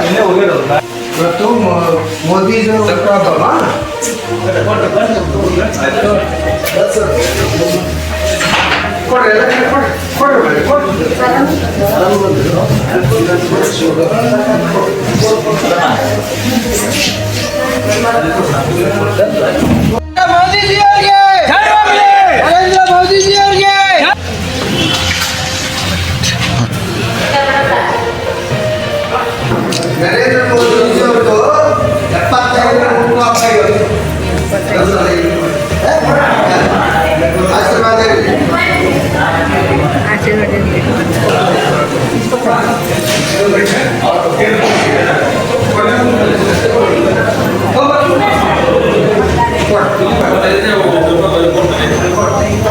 ಎಲ್ಲೇ ಹೋಗಿರೋದಿಲ್ಲ ಇವತ್ತು ಮೋದಿಜಿ ಸರ್ಕಾರದಲ್ಲ ಕೊಡ್ರಿ ಕೊಡ್ರಿ ಕೊಡ್ರಿ.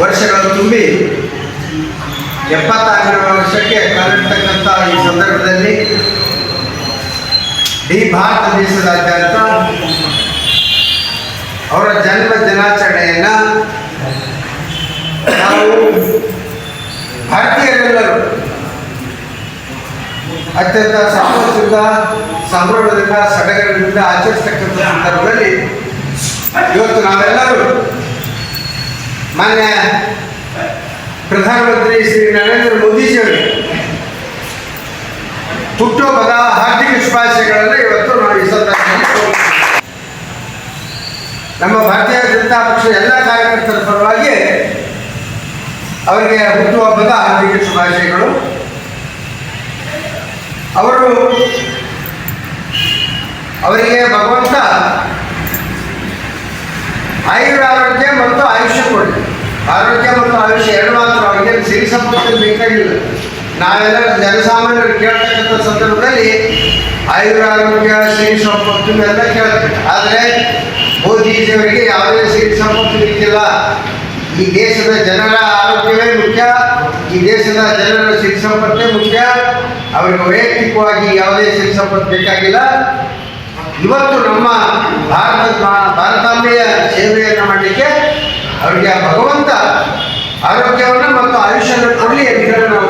ವರ್ಷಗಳು ತುಂಬಿ ಎಪ್ಪತ್ತಾರನೇ ವರ್ಷಕ್ಕೆ ಕಾಲಿಡ್ತಕ್ಕಂಥ ಈ ಸಂದರ್ಭದಲ್ಲಿ ಇಡೀ ಭಾರತ ದೇಶದಾದ್ಯಂತ ಅವರ ಜನ್ಮ ದಿನಾಚರಣೆಯನ್ನು ನಾವು ಭಾರತೀಯರೆಲ್ಲರೂ ಅತ್ಯಂತ ಸಾಮರ್ಥ್ಯದಿಂದ ಸಂಭ್ರಮದಿಂದ, ಸಡಗರದಿಂದ ಆಚರಿಸ್ತಕ್ಕಂಥ ಸಂದರ್ಭದಲ್ಲಿ ಇವತ್ತು ನಾವೆಲ್ಲರೂ ಮಾನ್ಯ ಪ್ರಧಾನಮಂತ್ರಿ ಶ್ರೀ ನರೇಂದ್ರ ಮೋದಿಜಿಯವರಿಗೆ ಹುಟ್ಟುಹಬ್ಬದ ಹಾರ್ದಿಕ ಶುಭಾಶಯಗಳನ್ನು ಇವತ್ತು ನಾವು ಈ ಸಂದರ್ಭದಲ್ಲಿ. ನಮ್ಮ ಭಾರತೀಯ ಜನತಾ ಪಕ್ಷದ ಎಲ್ಲ ಕಾರ್ಯಕರ್ತರ ಪರವಾಗಿ ಅವರಿಗೆ ಹುಟ್ಟುಹಬ್ಬದ ಹಾರ್ದಿಕ ಶುಭಾಶಯಗಳು ಅವರು ಅವರಿಗೆ ಭಗವಂತ ಆಯುರಾರೋಗ್ಯ ಮತ್ತು ಆಯುಷ್ಯ ಕೊಡಲಿ ಆರೋಗ್ಯ ಮತ್ತು ಆಯುಷ್ಯ ಎರಡು ಮಾತ್ರ. ಸಿರಿ ಸಂಪತ್ತು ಬೇಕಾಗಿಲ್ಲ. ನಾವೆಲ್ಲ ಜನಸಾಮಾನ್ಯರು ಕೇಳ್ತಕ್ಕಂಥ ಸಂದರ್ಭದಲ್ಲಿ ಆಯುರಾರೋಗ್ಯ ಸಿರಿ ಸಂಪತ್ತು ಎಲ್ಲ ಕೇಳ್ತೇವೆ. ಆದರೆ ಮೋದಿಜಿಯವರಿಗೆ ಯಾವುದೇ ಸಿರಿ ಸಂಪತ್ತು ಬೇಕಿಲ್ಲ ಈ ದೇಶದ ಜನರ ಆರೋಗ್ಯವೇ ಮುಖ್ಯ. ಈ ದೇಶದ ಜನರ ಸಿರಿ ಸಂಪತ್ತೇ ಮುಖ್ಯ. ಅವರಿಗೆ ವೈಯಕ್ತಿಕವಾಗಿ ಯಾವುದೇ ಸಿರಿ ಸಂಪತ್ತು ಬೇಕಾಗಿಲ್ಲ. ಇವತ್ತು ನಮ್ಮ ಭಾರತ ಭಾರತಾಂಬೆಯ ಸೇವೆಯನ್ನು ಅವರಿಗೆ ಆ ಭಗವಂತ ಆರೋಗ್ಯವನ್ನು ಮತ್ತು ಆಯುಷ್ಯವನ್ನು ಕೊಡಲಿ ಅಂತ ಹೇಳಿ ನಾವು